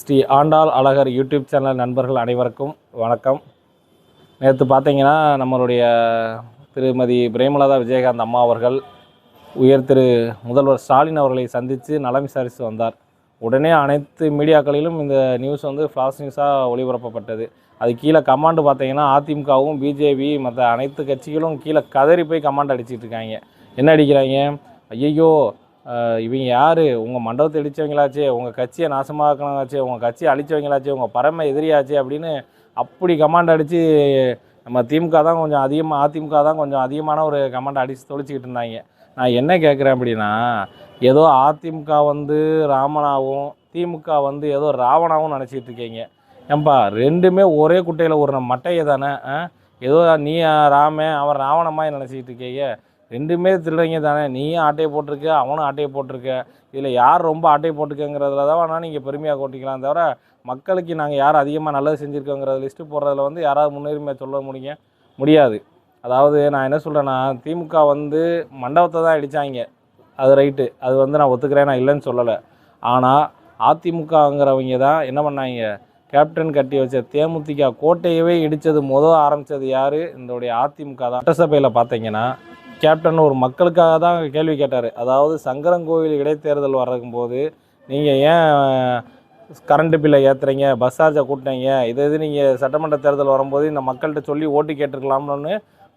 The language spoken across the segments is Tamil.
ஸ்ரீ ஆண்டாள் அழகர் யூடியூப் சேனல் நண்பர்கள் அனைவருக்கும் வணக்கம். நேற்று பார்த்தீங்கன்னா நம்மளுடைய திருமதி பிரேமலதா விஜயகாந்த் அம்மா அவர்கள் உயர் திரு முதல்வர் ஸ்டாலின் அவர்களை சந்தித்து நலம் விசாரித்து வந்தார். உடனே அனைத்து மீடியாக்களிலும் இந்த நியூஸ் வந்து ஃப்ளாஷ் நியூஸாக ஒளிபரப்பப்பட்டது. அது கீழே கமாண்டு பார்த்தீங்கன்னா அதிமுகவும் பிஜேபி மற்ற அனைத்து கட்சிகளும் கீழே கதறி போய் கமாண்ட் அடிச்சிட்ருக்காங்க என்ன அடிக்கிறாங்க? ஐயையோ இவங்க யார்? உங்கள் மண்டபத்தை இடித்தவங்களாச்சே உங்கள் கட்சியை நாசமாக்கினவாச்சே உங்கள் கட்சியை அழிச்சவங்களாச்சே உங்கள் பரம எதிரியாச்சு அப்படின்னு அப்படி கமாண்ட் அடித்து நம்ம திமுக தான் கொஞ்சம் அதிகமாக அதிமுக தான் கொஞ்சம் அதிகமான ஒரு கமாண்ட் அடித்து தொலைச்சிக்கிட்டு இருந்தாங்க. நான் என்ன கேட்குறேன் அப்படின்னா ஏதோ அதிமுக வந்து ராமனாவும் திமுக வந்து ஏதோ ராவணாவும் நினச்சிட்டு இருக்கீங்க. ஏன்பா ரெண்டுமே ஒரே குட்டையில் ஒரு மட்டையை தானே ஆ? ஏதோ நீ ராமன் அவன் ராவணமாக நினச்சிக்கிட்டு இருக்கீங்க. ரெண்டுமே திருடங்க தானே. நீயும் ஆட்டையை போட்டிருக்க அவனும் ஆட்டையை போட்டிருக்க. இதில் யார் ரொம்ப ஆட்டையை போட்டிருக்கங்கிறதுல தான் வேணால் நீங்கள் பெருமையாக கொட்டிக்கலாம் தவிர மக்களுக்கு நாங்கள் யார் அதிகமாக நல்லது செஞ்சுருக்கோங்கிறத லிஸ்ட்டு போடுறதுல வந்து யாராவது முன்னுரிமை சொல்ல முடியுங்க முடியாது. அதாவது நான் என்ன சொல்கிறேன்னா திமுக வந்து மண்டபத்தை தான் அடித்தாங்க அது ரைட்டு அது வந்து நான் ஒத்துக்கிறேன் நான் இல்லைன்னு சொல்லலை. ஆனால் அதிமுகங்கிறவங்க தான் என்ன பண்ணாங்க? கேப்டன் கட்டி வச்ச தேமுதிக கோட்டையவே இடித்தது முதல் ஆரம்பித்தது யார்? இதோடைய அதிமுக தான். சட்டசபையில் பார்த்தீங்கன்னா கேப்டன் ஒரு மக்களுக்காக தான் கேள்வி கேட்டார். அதாவது சங்கரங்கோவில் இடைத்தேர்தல் வர்றக்கும்போது நீங்கள் ஏன் கரண்ட்டு பில்லை ஏற்றுறீங்க பஸ் சார்ஜை கூட்டினீங்க? இது இது நீங்கள் சட்டமன்ற தேர்தல் வரும்போது இந்த மக்கள்கிட்ட சொல்லி ஓட்டு கேட்டிருக்கலாம்னு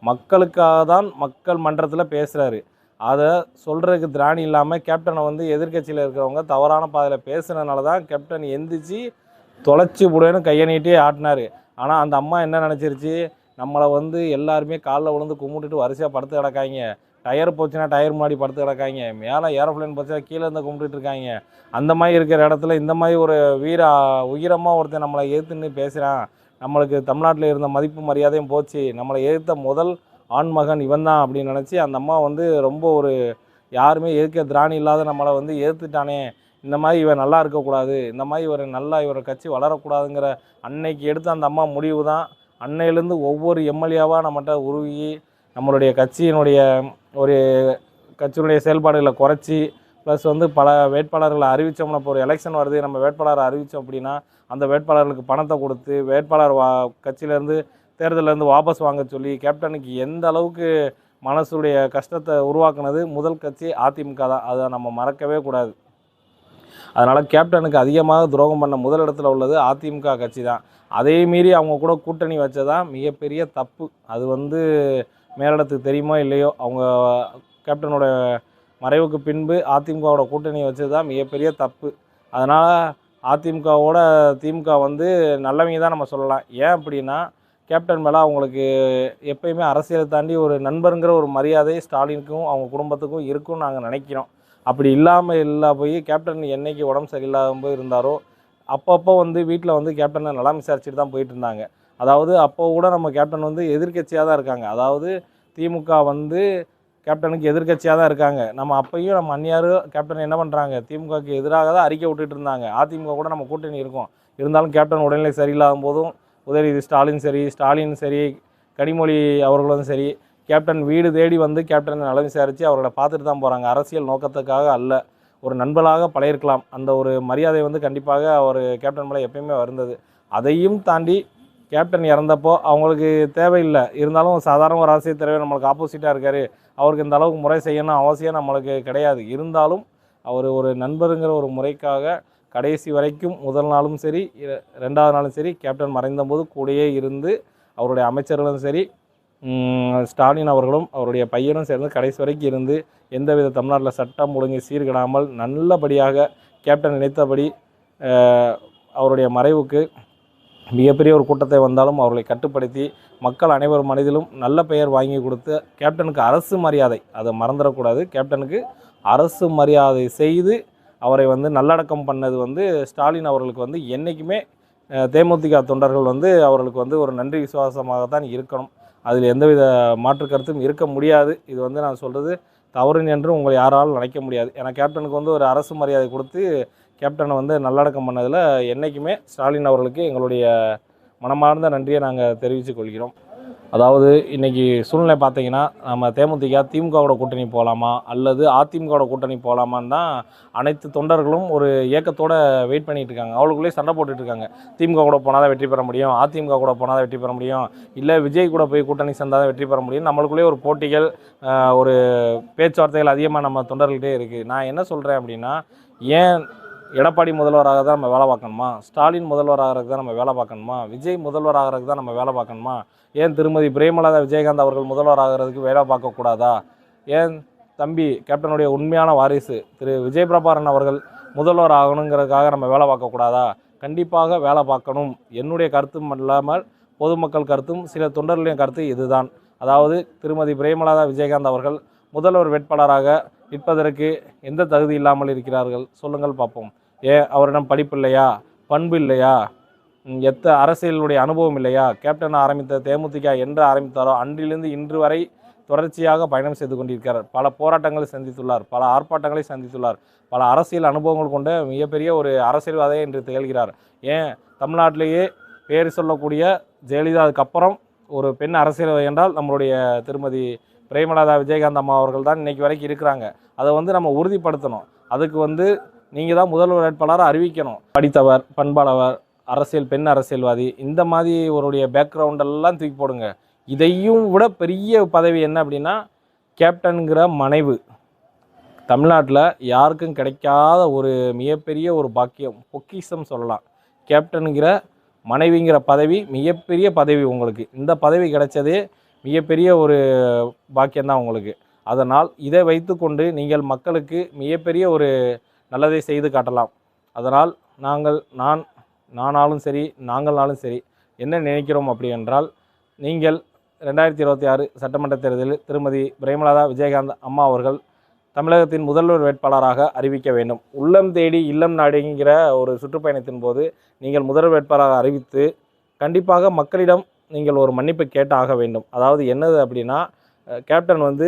மக்களுக்காக தான் மக்கள் மன்றத்தில் பேசுகிறாரு அதை சொல்கிறதுக்கு திராணி இல்லாமல் கேப்டனை வந்து எதிர்க்கட்சியில் இருக்கிறவங்க தவறான பாதையில் பேசுனதுனால தான் கேப்டன் எந்திரிச்சு தொலைச்சி விடுவேன்னு கையை நீட்டி ஆட்டினார். ஆனால் அந்த அம்மா என்ன நினச்சிருச்சு? நம்மளை வந்து எல்லாருமே காலில் விழுந்து கும்பிட்டுட்டு வரிசையாக படுத்து கிடக்காங்க. டயர் போச்சுன்னா டயர் முன்னாடி படுத்து கிடக்காங்க. மேலே ஏரோப்ளேன் போச்சுன்னா கீழே இருந்து கும்பிட்டுட்டு இருக்காங்க. அந்த மாதிரி இருக்கிற இடத்துல இந்த மாதிரி ஒரு வீர உயிரமாக ஒருத்தன் நம்மளை எதிர்த்துன்னு பேசுகிறான் நம்மளுக்கு தமிழ்நாட்டில் இருந்த மதிப்பு மரியாதையும் போச்சு. நம்மளை எதிர்த்த முதல் ஆண்மகன் இவன் தான் அப்படின்னு நினச்சி அந்த அம்மா வந்து ரொம்ப ஒரு யாருமே எதிர்க்க திராணி இல்லாத நம்மளை வந்து எதிர்த்துட்டானே இந்த மாதிரி இவன் நல்லா இருக்கக்கூடாது. இந்த மாதிரி இவர் நல்லா இவர் கட்சி வளரக்கூடாதுங்கிற அன்னைக்கு எடுத்த அந்த அம்மா முடிவு தான் அன்னையிலேருந்து ஒவ்வொரு எம்எல்ஏவாக நம்மகிட்ட உருகி நம்மளுடைய கட்சியினுடைய ஒரு கட்சியினுடைய செயல்பாடுகளை குறைச்சி ப்ளஸ் வந்து பல வேட்பாளர்களை அறிவித்தோம்னா இப்போ ஒரு எலெக்ஷன் வருது நம்ம வேட்பாளரை அறிவித்தோம் அப்படின்னா அந்த வேட்பாளர்களுக்கு பணத்தை கொடுத்து வேட்பாளர் வா கட்சியிலேருந்து தேர்தலேருந்து வாபஸ் வாங்க சொல்லி கேப்டனுக்கு எந்த அளவுக்கு மனசுடைய கஷ்டத்தை உருவாக்குனது முதல் கட்சி அதிமுக தான். அதை நம்ம மறக்கவே கூடாது. அதனால் கேப்டனுக்கு அதிகமாக துரோகம் பண்ண முதலிடத்தில் உள்ளது அதிமுக கட்சி தான். அதே மீறி அவங்க கூட கூட்டணி வச்சதான் மிகப்பெரிய தப்பு. அது வந்து மேலிடத்துக்கு தெரியுமோ இல்லையோ அவங்க கேப்டனோட மறைவுக்கு பின்பு அதிமுகவோட கூட்டணி வச்சது தான் மிகப்பெரிய தப்பு. அதனால் அதிமுகவோட திமுக வந்து நல்லவங்க தான் நம்ம சொல்லலாம். ஏன் அப்படின்னா கேப்டன் மேலே அவங்களுக்கு எப்பயுமே அரசியலை தாண்டி ஒரு நண்பருங்கிற ஒரு மரியாதை ஸ்டாலினுக்கும் அவங்க குடும்பத்துக்கும் இருக்கும்னு நாங்கள் நினைக்கிறோம். அப்படி இல்லாமல் இல்லை போய் கேப்டன் என்றைக்கு உடம்பு சரியில்லாத போய் இருந்தாரோ அப்பப்போ வந்து வீட்டில் வந்து கேப்டனை நலம் விசாரிச்சுட்டு தான் போயிட்டு இருந்தாங்க. அதாவது அப்போ கூட நம்ம கேப்டன் வந்து எதிர்க்கட்சியாக தான் இருக்காங்க. அதாவது திமுக வந்து கேப்டனுக்கு எதிர்க்கட்சியாக தான் இருக்காங்க. நம்ம அப்பையும் நம்ம அந்நியார் கேப்டன் என்ன பண்ணுறாங்க திமுகவுக்கு எதிராக தான் அறிக்கை விட்டுட்டு இருந்தாங்க. அதிமுக கூட நம்ம கூட்டணி இருக்கோம். இருந்தாலும் கேப்டன் உடல்நிலை சரியில்லாத போதும் உதயநிதி ஸ்டாலின் சரி ஸ்டாலின் சரி கனிமொழி அவர்களும் சரி கேப்டன் வீடு தேடி வந்து கேப்டன் நலம் விசாரித்து அவர்களை பார்த்துட்டு தான் போகிறாங்க அரசியல் நோக்கத்துக்காக அல்ல. ஒரு நண்பலாக பழையிருக்கலாம் அந்த ஒரு மரியாதை வந்து கண்டிப்பாக அவர் கேப்டன் மேலே எப்பயுமே வருந்தது. அதையும் தாண்டி கேப்டன் இறந்தப்போ அவங்களுக்கு தேவையில்லை. இருந்தாலும் சாதாரண ஒரு அரசியல் தலைவர் நம்மளுக்கு ஆப்போசிட்டாக இருக்கார். அவருக்கு இந்த அளவுக்கு முறை செய்யணும் அவசியம் நம்மளுக்கு கிடையாது. இருந்தாலும் அவர் ஒரு நண்பருங்கிற ஒரு முறைக்காக கடைசி வரைக்கும் முதல் நாளும் சரி ரெண்டாவது நாளும் சரி கேப்டன் மறைந்தபோது கூடயே இருந்து அவருடைய அமைச்சர்களும் சரி ஸ்டாலின் அவர்களும் அவருடைய பையனும் சேர்ந்து கடைசி வரைக்கும் இருந்து எந்தவித தமிழ்நாட்டில் சட்டம் ஒழுங்கு சீர்கிடாமல் நல்லபடியாக கேப்டன் நினைத்தபடி அவருடைய மறைவுக்கு மிகப்பெரிய ஒரு கூட்டத்தை வந்தாலும் அவர்களை கட்டுப்படுத்தி மக்கள் அனைவர் மனதிலும் நல்ல பெயர் வாங்கி கொடுத்து கேப்டனுக்கு அரசு மரியாதை அதை மறந்துடக்கூடாது. கேப்டனுக்கு அரசு மரியாதை செய்து அவரை வந்து நல்லடக்கம் பண்ணது வந்து ஸ்டாலின் அவர்களுக்கு வந்து என்றைக்குமே தேமுதிக தொண்டர்கள் வந்து அவர்களுக்கு வந்து ஒரு நன்றி விசுவாசமாக தான் இருக்கணும். அதில் எந்தவித மாற்று கருத்தும் இருக்க முடியாது. இது வந்து நான் சொல்கிறது தவறு என்று உங்களை யாராலும் நினைக்க முடியாது. ஏன்னா கேப்டனுக்கு வந்து ஒரு அரசு மரியாதை கொடுத்து கேப்டனை வந்து நல்லடக்கம் பண்ணதில் என்றைக்குமே ஸ்டாலின் அவர்களுக்கு எங்களுடைய மனமார்ந்த நன்றியை நாங்கள் தெரிவித்துக் கொள்கிறோம். அதாவது இன்றைக்கி சூழ்நிலை பார்த்தீங்கன்னா நம்ம தேமுதிக திமுகவோட கூட்டணி போகலாமா அல்லது அதிமுகவோட கூட்டணி போகலாமான்னு தான் அனைத்து தொண்டர்களும் ஒரு ஏக்கத்தோட வெயிட் பண்ணிகிட்டு இருக்காங்க. அவளுக்குள்ளேயே சண்டை போட்டுட்ருக்காங்க திமுக கூட போனால் தான் வெற்றி பெற முடியும். அதிமுக கூட போனால் தான் வெற்றி பெற முடியும். இல்லை விஜய் கூட போய் கூட்டணி சேர்ந்தால் தான் வெற்றி பெற முடியும். நம்மளுக்குள்ளேயே ஒரு போட்டிகள் ஒரு பேச்சுவார்த்தைகள் அதிகமாக நம்ம தொண்டர்கள்ட்டே இருக்குது நான் என்ன சொல்கிறேன் அப்படின்னா ஏன் எடப்பாடி முதல்வராக தான் நம்ம வேலை பார்க்கணுமா? ஸ்டாலின் முதல்வராகிறதுக்கு தான் நம்ம வேலை பார்க்கணுமா? விஜய் முதல்வராகிறதுக்கு தான் நம்ம வேலை பார்க்கணுமா? ஏன் திருமதி பிரேமலதா விஜயகாந்த் அவர்கள் முதல்வராகிறதுக்கு வேலை பார்க்கக்கூடாதா? ஏன் தம்பி கேப்டனுடைய உண்மையான வாரிசு திரு விஜய் பிரபாரன் அவர்கள் முதல்வர் ஆகணுங்கிறதுக்காக நம்ம வேலை பார்க்கக்கூடாதா? கண்டிப்பாக வேலை பார்க்கணும். என்னுடைய கருத்தும் இல்லாமல் பொதுமக்கள் கருத்தும் சில தொண்டர்களின் கருத்து இதுதான். அதாவது திருமதி பிரேமலதா விஜயகாந்த் அவர்கள் முதல்வர் வேட்பாளராக நிற்பதற்கு எந்த தகுதி இல்லாமல் இருக்கிறார்கள்? சொல்லுங்கள் பார்ப்போம். ஏன் அவரிடம் படிப்பு இல்லையா? பண்பு இல்லையா? எத்த அரசியலுடைய அனுபவம் இல்லையா? கேப்டன் ஆரம்பித்த தேமுதிக என்று ஆரம்பித்தாரோ? அன்றிலிருந்து இன்று வரை தொடர்ச்சியாக பயணம் செய்து கொண்டிருக்கிறார். பல போராட்டங்களை சந்தித்துள்ளார். பல ஆர்ப்பாட்டங்களை சந்தித்துள்ளார். பல அரசியல் அனுபவங்கள் கொண்ட மிகப்பெரிய ஒரு அரசியல்வாதியை இன்று திகழ்கிறார். ஏன்? தமிழ்நாட்டிலேயே பேர் சொல்லக்கூடிய ஜெயலலிதா அதுக்கப்புறம் ஒரு பெண் அரசியல்வாதி என்றால் நம்மளுடைய திருமதி பிரேமலதா விஜயகாந்த் அம்மா அவர்கள் தான் இன்றைக்கி வரைக்கும் இருக்கிறாங்க. அதை வந்து நம்ம உறுதிப்படுத்தணும். அதுக்கு வந்து நீங்கள் தான் முதல்வர் வேட்பாளராக அறிவிக்கணும். படித்தவர் பண்பாளவர் அரசியல் பெண் அரசியல்வாதி இந்த மாதிரி ஒருடைய பேக்ரவுண்டெல்லாம் தூக்கி போடுங்க. இதையும் விட பெரிய பதவி என்ன அப்படின்னா கேப்டனுங்கிற மனைவு. தமிழ்நாட்டில் யாருக்கும் கிடைக்காத ஒரு மிகப்பெரிய ஒரு பாக்கியம் பொக்கிஷம் சொல்லலாம். கேப்டனுங்கிற மனைவிங்கிற பதவி மிகப்பெரிய பதவி உங்களுக்கு. இந்த பதவி கிடைச்சதே மிகப்பெரிய ஒரு பாக்கியம்தான் உங்களுக்கு. அதனால் இதை வைத்துக்கொண்டு நீங்கள் மக்களுக்கு மிகப்பெரிய ஒரு நல்லதை செய்து காட்டலாம். அதனால் நாங்கள் நான் நானாலும் சரி நாங்கள்னாலும் சரி என்ன நினைக்கிறோம் அப்படி என்றால் நீங்கள் ரெண்டாயிரத்தி இருபத்தி ஆறு சட்டமன்ற தேர்தலில் திருமதி பிரேமலதா விஜயகாந்த் அம்மா அவர்கள் தமிழகத்தின் முதல்வர் வேட்பாளராக அறிவிக்க வேண்டும். உள்ளம் தேடி இல்லம் நாடுங்கிற ஒரு சுற்றுப்பயணத்தின் போது நீங்கள் முதல்வர் வேட்பாளராக அறிவித்து கண்டிப்பாக மக்களிடம் நீங்கள் ஒரு மன்னிப்பு கேட்டாக வேண்டும். அதாவது என்னது அப்படின்னா கேப்டன் வந்து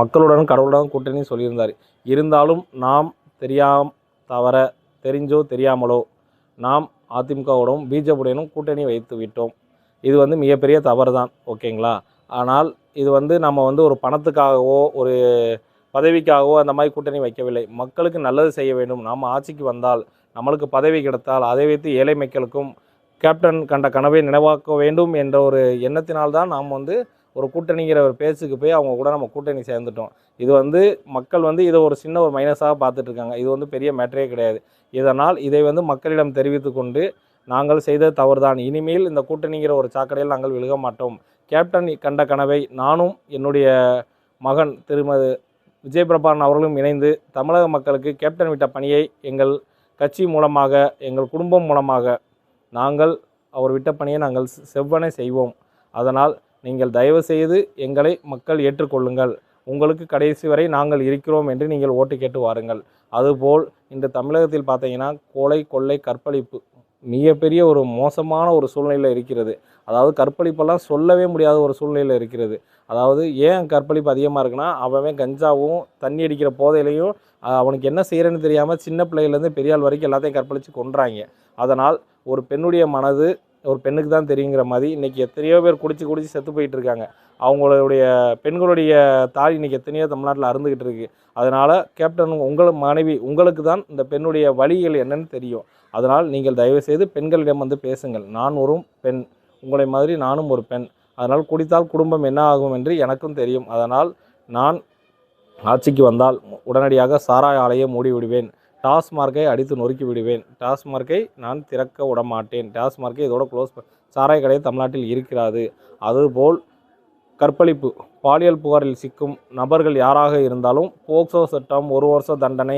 மக்களுடன் கடவுளுடன் கூட்டணி சொல்லியிருந்தார். இருந்தாலும் நாம் தெரியாம தவற தெரிஞ்சோ தெரியாமலோ நாம் அதிமுகவுடனும் பிஜேபியுடனும் கூட்டணி வைத்து விட்டோம். இது வந்து மிகப்பெரிய தவறு தான் ஓகேங்களா? ஆனால் இது வந்து நம்ம வந்து ஒரு பணத்துக்காகவோ ஒரு பதவிக்காகவோ அந்த மாதிரி கூட்டணி வைக்கவில்லை. மக்களுக்கு நல்லது செய்ய வேண்டும். நாம் ஆட்சிக்கு வந்தால் நம்மளுக்கு பதவி கிடைத்தால் அதை வைத்து ஏழை மக்களுக்கும் கேப்டன் கண்ட கனவை நினைவாக்க வேண்டும் என்ற ஒரு எண்ணத்தினால்தான் நாம் வந்து ஒரு கூட்டணிங்கிற ஒரு பேச்சுக்கு போய் அவங்க கூட நம்ம கூட்டணி சேர்ந்துட்டோம். இது வந்து மக்கள் வந்து இதை ஒரு சின்ன ஒரு மைனஸாக பார்த்துட்டு இருக்காங்க. இது வந்து பெரிய மேட்டரே கிடையாது. இதனால் இதை வந்து மக்களிடம் தெரிவித்து கொண்டு நாங்கள் செய்த தவறுதான். இனிமேல் இந்த கூட்டணிங்கிற ஒரு சாக்கடையில் நாங்கள் விழுக மாட்டோம். கேப்டன் கண்ட கனவை நானும் என்னுடைய மகன் திருமதி விஜய் பிரபான் அவர்களும் இணைந்து தமிழக மக்களுக்கு கேப்டன் விட்ட பணியை எங்கள் கட்சி மூலமாக எங்கள் குடும்பம் மூலமாக நாங்கள் அவர் விட்ட பணியை நாங்கள் செவ்வனை செய்வோம். அதனால் நீங்கள் தயவு செய்து எங்களை மக்கள் ஏற்றுக்கொள்ளுங்கள். உங்களுக்கு கடைசி வரை நாங்கள் இருக்கிறோம் என்று நீங்கள் ஓட்டு கேட்டு வாருங்கள். அதுபோல் இந்த தமிழகத்தில் பார்த்தீங்கன்னா கொலை கொள்ளை கற்பழிப்பு மிகப்பெரிய ஒரு மோசமான ஒரு சூழ்நிலையில் இருக்கிறது. அதாவது கற்பழிப்பெல்லாம் சொல்லவே முடியாத ஒரு சூழ்நிலையில் இருக்கிறது. அதாவது ஏன் கற்பழிப்பு அதிகமாக இருக்குன்னா அவன் கஞ்சாவும் தண்ணி அடிக்கிற போதையிலையும் அவனுக்கு என்ன செய்கிறேன்னு தெரியாமல் சின்ன பிள்ளையிலேருந்து பெரியாள் வரைக்கும் எல்லாத்தையும் கற்பழித்து கொன்றாங்க. அதனால் ஒரு பெண்ணுடைய மனது ஒரு பெண்ணுக்கு தான் தெரியுங்கிற மாதிரி இன்றைக்கி எத்தனையோ பேர் குடிச்சு குடிச்சு செத்து போயிட்டு இருக்காங்க அவங்களுடைய பெண்களுடைய தாய் இன்றைக்கி எத்தனையோ தமிழ்நாட்டில் அருந்துக்கிட்டு இருக்கு. அதனால் கேப்டன் உங்கள் மனைவி உங்களுக்கு தான் இந்த பெண்ணுடைய வழிகள் என்னன்னு தெரியும். அதனால் நீங்கள் தயவுசெய்து பெண்களிடம் வந்து பேசுங்கள். நான் ஒரு பெண். உங்களை மாதிரி நானும் ஒரு பெண். அதனால் குடித்தால் குடும்பம் என்ன ஆகும் என்று எனக்கும் தெரியும். அதனால் நான் ஆட்சிக்கு வந்தால் உடனடியாக சாராய ஆலையை மூடி விடுவேன் டாஸ்மார்க்கை அடித்து நொறுக்கி விடுவேன். டாஸ்மார்க்கை நான் திறக்க விட மாட்டேன் டாஸ்மார்க்கை இதோட க்ளோஸ் சாராய கடை தமிழ்நாட்டில் இருக்கிறது. அதுபோல் கற்பழிப்பு பாலியல் புகாரில் சிக்கும் நபர்கள் யாராக இருந்தாலும் போக்சோ சட்டம் ஒரு வருஷ தண்டனை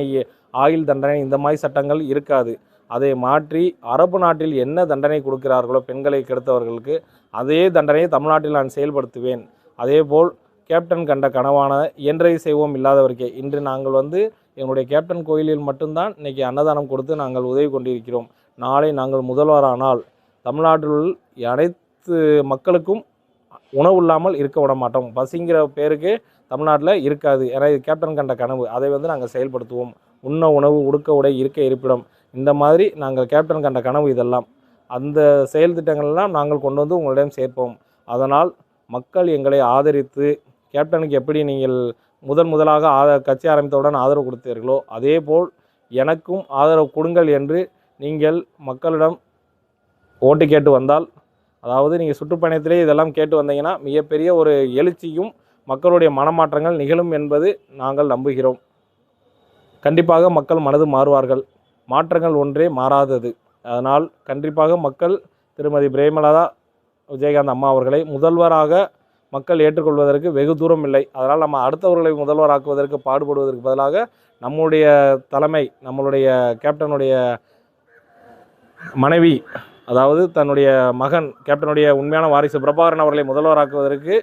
ஆயுள் தண்டனை இந்த மாதிரி சட்டங்கள் இருக்காது. அதை மாற்றி அரபு நாட்டில் என்ன தண்டனை கொடுக்கிறார்களோ பெண்களை கெடுத்தவர்களுக்கு அதே தண்டனையை தமிழ்நாட்டில் நான் செயல்படுத்துவேன். அதேபோல் கேப்டன் கண்ட கனவான இயன்றை செய்வோம் இல்லாதவருக்கே இன்று நாங்கள் வந்து எங்களுடைய கேப்டன் கோயிலில் மட்டும்தான் இன்றைக்கி அன்னதானம் கொடுத்து நாங்கள் உதவி கொண்டிருக்கிறோம். நாளை நாங்கள் முதல்வரானால் தமிழ்நாட்டில் உள்ள அனைத்து மக்களுக்கும் உணவு இல்லாமல் இருக்க விட மாட்டோம். பசிங்கிற பேருக்கு தமிழ்நாட்டில் இருக்காது. ஏன்னா இது கேப்டன் கண்ட கனவு. அதை வந்து நாங்கள் செயல்படுத்துவோம். உண்ண உணவு உடுக்க உடை இருக்க இருப்பிடம். இந்த மாதிரி நாங்கள் கேப்டன் கண்ட கனவு இதெல்லாம். அந்த செயல் திட்டங்கள்லாம் நாங்கள் கொண்டு வந்து உங்களிடம் சேர்ப்போம். அதனால் மக்கள் எங்களை ஆதரித்து கேப்டனுக்கு எப்படி நீங்கள் முதன் முதலாக ஆத கட்சி ஆரம்பித்தவுடன் ஆதரவு கொடுத்தீர்களோ அதேபோல் எனக்கும் ஆதரவு கொடுங்கள் என்று நீங்கள் மக்களிடம் ஓட்டு கேட்டு வந்தால் அதாவது நீங்கள் சுற்றுப்பயணத்திலே இதெல்லாம் கேட்டு வந்தீங்கன்னா மிகப்பெரிய ஒரு எழுச்சியும் மக்களுடைய மனமாற்றங்கள் நிகழும் என்பது நாங்கள் நம்புகிறோம். கண்டிப்பாக மக்கள் மனது மாறுவார்கள். மாற்றங்கள் ஒன்றே மாறாதது. அதனால் கண்டிப்பாக மக்கள் திருமதி பிரேமலதா விஜயகாந்த் அம்மா அவர்களை முதல்வராக மக்கள் ஏற்றுக்கொள்வதற்கு வெகு தூரம் இல்லை. அதனால் நம்ம அடுத்தவர்களை முதல்வராக்குவதற்கு பாடுபடுவதற்கு பதிலாக நம்முடைய தலைமை நம்மளுடைய கேப்டனுடைய மனைவி அதாவது தன்னுடைய மகன் கேப்டனுடைய உண்மையான வாரிசு பிரபாகரன் அவர்களை முதல்வராக்குவதற்கு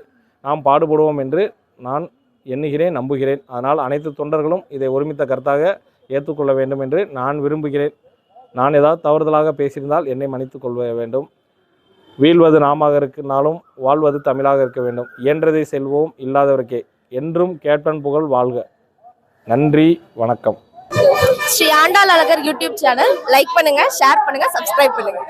நாம் பாடுபடுவோம் என்று நான் எண்ணுகிறேன் நம்புகிறேன். அதனால் அனைத்து தொண்டர்களும் இதை ஒருமித்த கருத்தாக ஏற்றுக்கொள்ள வேண்டும் என்று நான் விரும்புகிறேன். நான் ஏதாவது தவறுதலாக பேசியிருந்தால் என்னை மன்னித்துக் கொள்ள வேண்டும். வீழ்வது நாமாக இருக்குனாலும் வாழ்வது தமிழாக இருக்க வேண்டும். இயன்றதை செல்வோம் இல்லாதவருக்கே. என்றும் கேப்டன் புகழ் வாழ்க. நன்றி வணக்கம். Sri Andal Azhagar YouTube channel. Like பண்ணுங்க ஷேர் பண்ணுங்க சப்ஸ்கிரைப் பண்ணுங்க.